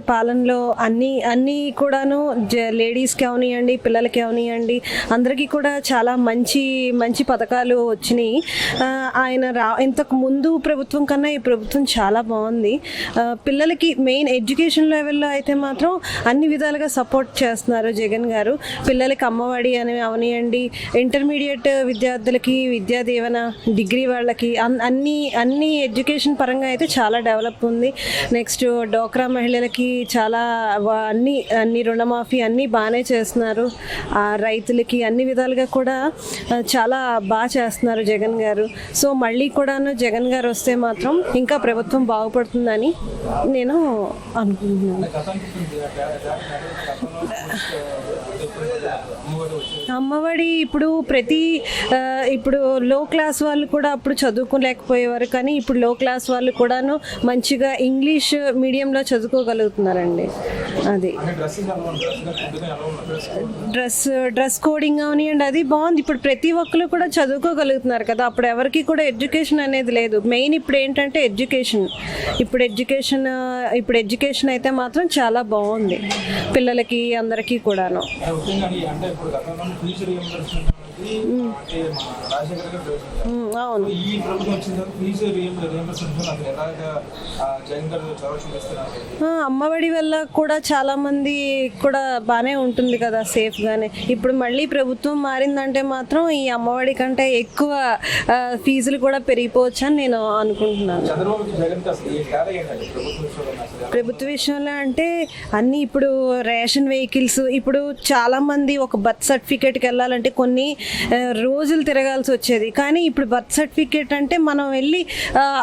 పాలనలో అన్ని అన్ని కూడాను జ- లేడీస్కి అవనియండి పిల్లలకి అవనియండి అందరికీ కూడా చాలా మంచి మంచి పథకాలు వచ్చినాయి. ఆయన రా ఇంతకు ముందు ప్రభుత్వం కన్నా ఈ ప్రభుత్వం చాలా బాగుంది. పిల్లలకి మెయిన్ ఎడ్యుకేషన్ లెవెల్లో అయితే మాత్రం అన్ని విధాలుగా సపోర్ట్ చేస్తున్నారు జగన్ గారు. పిల్లలకి అమ్మఒడి అని అవనియండి ఇంటర్మీడియట్ విద్యార్థులకి విద్యా దీవెన డిగ్రీ వాళ్ళకి అన్ని అన్ని ఎడ్యుకేషన్ పరంగా అయితే చాలా డెవలప్ ఉంది. నెక్స్ట్ డోక్రా మహిళలకి చాలా అన్ని అన్ని రుణమాఫీ అన్నీ బాగానే చేస్తున్నారు. ఆ రైతులకి అన్ని విధాలుగా కూడా చాలా బాగా చేస్తున్నారు జగన్ గారు. సో మళ్ళీ కూడాను జగన్ గారు వస్తే మాత్రం ఇంకా ప్రభుత్వం బాగుపడుతుందని నేను అనుకుంటున్నాను. అమ్మఒడి ఇప్పుడు ప్రతి ఇప్పుడు లో క్లాస్ వాళ్ళు కూడా అప్పుడు చదువుకోలేకపోయేవారు. కానీ ఇప్పుడు లో క్లాస్ వాళ్ళు కూడాను మంచిగా ఇంగ్లీష్ మీడియంలో చదువుకోగలుగుతున్నారండి అది. డ్రెస్ డ్రెస్ కోడింగ్ అవనివ్వండి అది బాగుంది. ఇప్పుడు ప్రతి ఒక్కరు కూడా చదువుకోగలుగుతున్నారు కదా అప్పుడు ఎవరికి కూడా ఎడ్యుకేషన్ అనేది లేదు. మెయిన్ ఇప్పుడు ఏంటంటే ఎడ్యుకేషన్. ఇప్పుడు ఎడ్యుకేషన్ ఇప్పుడు ఎడ్యుకేషన్ అయితే మాత్రం చాలా బాగుంది. పిల్లలకి అందరికీ కూడాను. అవును. ఈ ప్రభుత్వం వచ్చిన అమ్మఒడి వల్ల కూడా చాలా మంది కూడా బాగానే ఉంటుంది కదా సేఫ్గానే ఇప్పుడు మళ్ళీ ప్రభుత్వం మారిందంటే మాత్రం ఈ అమ్మఒడి కంటే ఎక్కువ ఫీజులు కూడా పెరిగిపోవచ్చు అని నేను అనుకుంటున్నాను. ప్రభుత్వం విషయంలో అంటే అన్ని ఇప్పుడు రేషన్ వెహికల్స్ ఇప్పుడు చాలా మంది ఒక బర్త్ సర్టిఫికేట్కి వెళ్ళాలంటే కొన్ని రోజులు తిరగాల్సి వచ్చేది. కానీ ఇప్పుడు బర్త్ సర్టిఫికేట్ అంటే మనం వెళ్ళి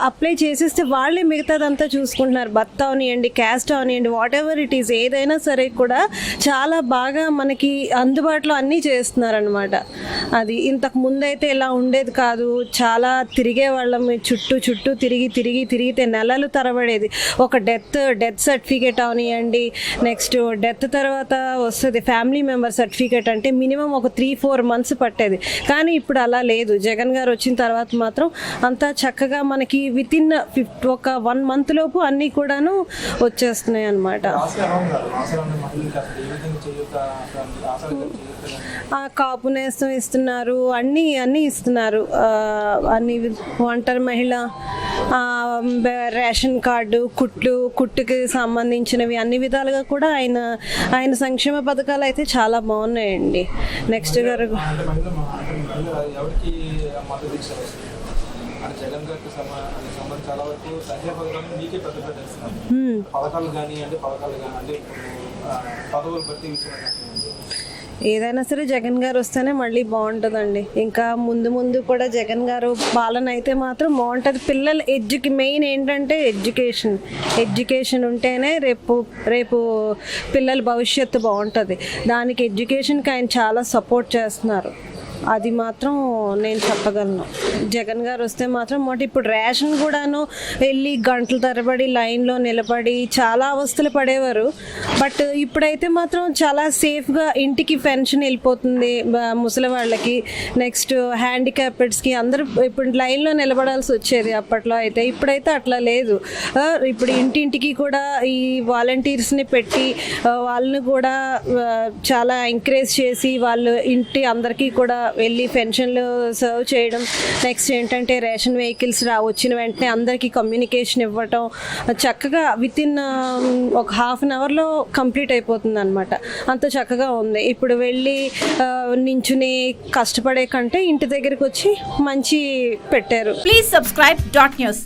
అప్లై చేసేస్తే వాళ్ళే మిగతాదంతా చూసుకుంటున్నారు. బర్త్ అవనియండి క్యాస్ట్ అవనియండి వాట్ ఎవర్ ఇట్ ఈస్ ఏదైనా సరే కూడా చాలా బాగా మనకి అందుబాటులో అన్నీ చేస్తున్నారనమాట అది ఇంతకు ముందైతే ఇలా ఉండేది కాదు. చాలా తిరిగే వాళ్ళం చుట్టూ చుట్టూ తిరిగి తిరిగి తిరిగితే నెలలు తరబడేది. ఒక డెత్ డెత్ సర్టిఫికేట్ అవనియండి నెక్స్ట్ డెత్ తర్వాత వస్తుంది ఫ్యామిలీ మెంబర్ సర్టిఫికేట్ అంటే మినిమం ఒక త్రీ ఫోర్ మంత్స్ పట్టేది. కానీ ఇప్పుడు అలా లేదు. జగన్ గారు వచ్చిన తర్వాత మాత్రం అంతా చక్కగా మనకి విత్ ఇన్ ఫిఫ్ట్ ఒక వన్ మంత్ లోపు అన్నీ కూడాను వచ్చేస్తున్నాయి అనమాట ఆ కాపు నేస్తం ఇస్తున్నారు. అన్నీ అన్నీ ఇస్తున్నారు. అన్ని వి- ఒంటరి మహిళ రేషన్ కార్డు కుట్లు కుట్టుకి సంబంధించినవి అన్ని విధాలుగా కూడా ఆయన ఆయన సంక్షేమ పథకాలు అయితే చాలా బాగున్నాయండి. నెక్స్ట్ గారు జగన్ గారికి సంబంధించి చాలా వరకు సంక్షేమ పథకాలు మీకే పెద్ద కానీ అంటే పథకాలు కానీ అంటే పదవులు బట్టి ఏదైనా సరే జగన్ గారు వస్తేనే మళ్ళీ బాగుంటుందండి. ఇంకా ముందు ముందు కూడా జగన్ గారు పాలన అయితే మాత్రం బాగుంటుంది. పిల్లలు ఎడ్యుకి మెయిన్ ఏంటంటే ఎడ్యుకేషన్. ఎడ్యుకేషన్ ఉంటేనే రేపు రేపు పిల్లల భవిష్యత్తు బాగుంటుంది. దానికి ఎడ్యుకేషన్కి ఆయన చాలా సపోర్ట్ చేస్తున్నారు. అది మాత్రం నేను చెప్పగలను. జగన్ గారు వస్తే మాత్రం మొదటి ఇప్పుడు రేషన్ కూడాను వెళ్ళి గంటల తరబడి లైన్లో నిలబడి చాలా అవస్థలు పడేవారు. బట్ ఇప్పుడైతే మాత్రం చాలా సేఫ్గా ఇంటికి పెన్షన్ వెళ్ళిపోతుంది ముసలి వాళ్ళకి. నెక్స్ట్ హ్యాండిక్యాప్డ్స్కి అందరూ ఇప్పుడు లైన్లో నిలబడాల్సి వచ్చేది అప్పట్లో అయితే. ఇప్పుడైతే అట్లా లేదు. ఇప్పుడు ఇంటింటికి కూడా ఈ వాలంటీర్స్ని పెట్టి వాళ్ళని కూడా చాలా ఎంకరేజ్ చేసి వాళ్ళు ఇంటి అందరికీ కూడా వెళ్ళి పెన్షన్లు సర్వ్ చేయడం. నెక్స్ట్ ఏంటంటే రేషన్ వెహికల్స్ రా వచ్చిన వెంటనే అందరికీ కమ్యూనికేషన్ ఇవ్వటం. చక్కగా విత్ ఇన్ um, ఒక హాఫ్ అన్ అవర్లో కంప్లీట్ అయిపోతుంది అనమాట అంత చక్కగా ఉంది. ఇప్పుడు వెళ్ళి uh, నించుని కష్టపడే కంటే ఇంటి దగ్గరికి వచ్చి మంచి పెట్టారు. Please subscribe dot news